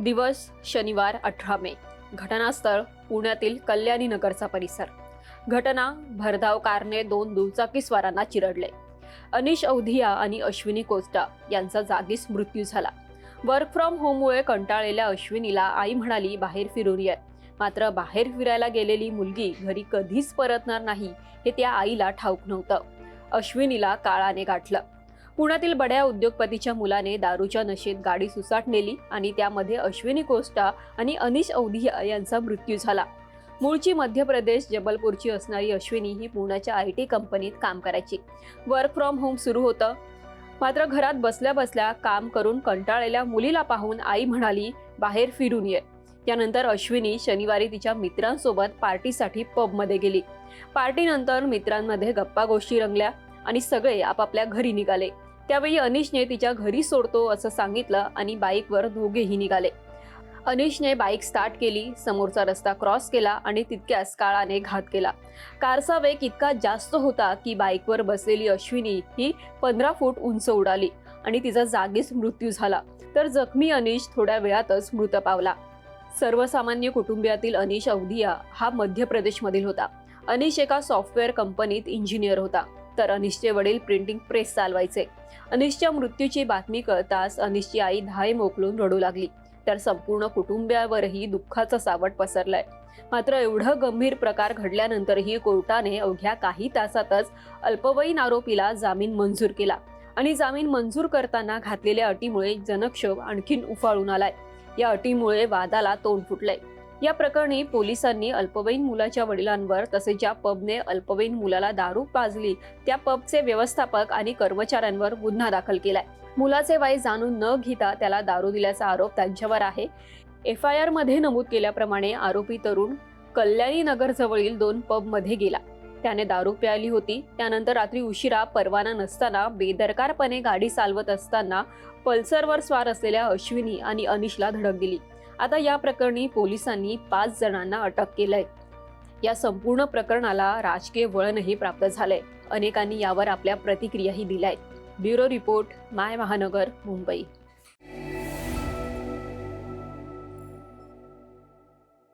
दिवस शनिवार अठरा मे. घटनास्थळ पुण्यातील कल्याणी नगरचा परिसर. घटना भरधाव कारने दोन दुचाकीस्वारांना चिरडले. अनिश अवधिया आणि अश्विनी कोस्टा यांचा जागीच मृत्यू झाला. वर्क फ्रॉम होममुळे कंटाळलेल्या अश्विनीला आई म्हणाली बाहेर फिरून ये. मात्र बाहेर फिरायला गेलेली मुलगी घरी कधीच परतणार नाही हे त्या आईला ठाऊक नव्हतं. अश्विनीला काळाने गाठलं. पुण्यातील बड्या उद्योगपतीच्या मुलाने दारूच्या नशेत गाडी सुसाट नेली आणि त्यामध्ये अश्विनी कोस्टा आणि अनिश अवधिया यांचा मृत्यू झाला. मूळची मध्य प्रदेश जबलपूरची असणारी अश्विनी ही पुण्याच्या आय टी कंपनीत काम करायची. वर्क फ्रॉम होम सुरू होतं. मात्र घरात बसल्या बसल्या काम करून कंटाळलेल्या मुलीला पाहून आई म्हणाली बाहेर फिरून ये. त्यानंतर अश्विनी शनिवारी तिच्या मित्रांसोबत पार्टीसाठी पबमध्ये गेली. पार्टीनंतर मित्रांमध्ये गप्पा गोष्टी रंगल्या आणि सगळे आपापल्या घरी निघाले. त्यावेळी अनिशने तिच्या घरी सोडतो असं सांगितलं आणि बाईकवर दोघेही निघाले. अनिशने बाईक स्टार्ट केली समोरचा रस्ता क्रॉस केला आणि तितक्याच काळाने घात केला. कारचा वेग इतका जास्त होता की बाईकवर बसलेली अश्विनी ही पंधरा फूट उंच उडाली आणि तिचा जागीच मृत्यू झाला. तर जखमी अनिश थोड्या वेळातच मृत पावला. सर्वसामान्य कुटुंबियातील अनिश अवधिया हा मध्य प्रदेशमधील होता. अनिश एका सॉफ्टवेअर कंपनीत इंजिनियर होता. तर अनिशचे वडील प्रिंटिंग प्रेस चालवायचे. अनिशच्या मृत्यूची बातमी कळताच अनिशची आई धाय मोकलून रडू लागली. तर संपूर्ण कुटुंबियावरही दुःखाचं सावट पसरलंय. मात्र एवढं गंभीर प्रकार घडल्यानंतरही कोर्टाने अवघ्या काही तासातच अल्पवयीन आरोपीला जामीन मंजूर केला. आणि जामीन मंजूर करताना घातलेल्या अटीमुळे जनक्षोभ आणखीन उफाळून आलाय. या अटीमुळे वादाला तोंड फुटलंय. या प्रकरणी पोलिसांनी अल्पवयीन मुलाच्या वडिलांवर तसेच ज्या पबने अल्पवयीन मुलाला दारू पाजली त्या पबचे व्यवस्थापक आणि कर्मचाऱ्यांवर गुन्हा दाखल केलाय. मुलाचे वय जाणून न घेता त्याला दारू दिल्याचा आरोप त्यांच्यावर आहे. एफ आय आरमध्ये नमूद केल्याप्रमाणे आरोपी तरुण कल्याणी नगर जवळील दोन पबमध्ये गेला. त्याने दारू प्यायली होती. त्यानंतर रात्री उशिरा परवाना नसताना बेदरकारपणे गाडी चालवत असताना पल्सरवर स्वार असलेल्या अश्विनी आणि अनिशला धडक दिली. आता या प्रकरणी पोलिसांनी पाच जणांना अटक केलंय. या संपूर्ण प्रकरणाला राजकीय वळणही प्राप्त झालंय. अनेकांनी यावर आपल्या प्रतिक्रियाही दिल्या आहेत ब्युरो रिपोर्ट माय महानगर मुंबई.